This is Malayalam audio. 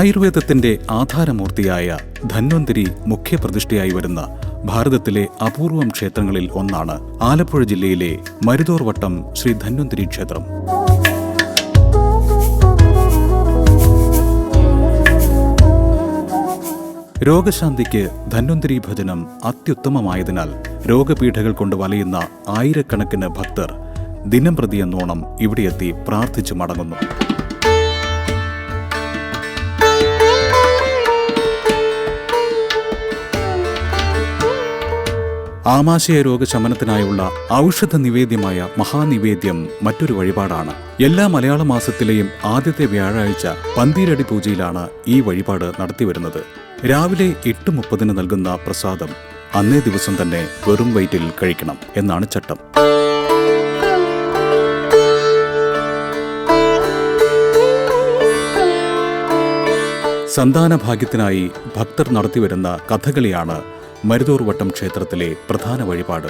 ആയുർവേദത്തിന്റെ ആധാരമൂർത്തിയായ ധന്വന്തരി മുഖ്യപ്രതിഷ്ഠയായി വരുന്ന ഭാരതത്തിലെ അപൂർവം ക്ഷേത്രങ്ങളിൽ ഒന്നാണ് ആലപ്പുഴ ജില്ലയിലെ മരുതോർവട്ടം ശ്രീ ധന്വന്തരി ക്ഷേത്രം. രോഗശാന്തിക്ക് ധന്വന്തരി ഭജനം അത്യുത്തമമായതിനാൽ രോഗപീഠകൾ കൊണ്ട് വലയുന്ന ആയിരക്കണക്കിന് ഭക്തർ ദിനം പ്രതിയെന്നോണം ഇവിടെയെത്തി പ്രാർത്ഥിച്ചു മടങ്ങുന്നു. ആമാശയ രോഗശമനത്തിനായുള്ള ഔഷധ നിവേദ്യമായ മഹാനിവേദ്യം മറ്റൊരു വഴിപാടാണ്. എല്ലാ മലയാള മാസത്തിലെയും ആദ്യത്തെ വ്യാഴാഴ്ച പന്തീരടി പൂജയിലാണ് ഈ വഴിപാട് നടത്തിവരുന്നത്. രാവിലെ എട്ട് മുപ്പതിന് നൽകുന്ന പ്രസാദം അന്നേ ദിവസം തന്നെ വെറും വയറ്റിൽ കഴിക്കണം എന്നാണ് ചട്ടം. സന്താന ഭാഗ്യത്തിനായി ഭക്തർ നടത്തിവരുന്ന കഥകളിയാണ് മരുതൂർവട്ടം ക്ഷേത്രത്തിലെ പ്രധാന വഴിപാട്.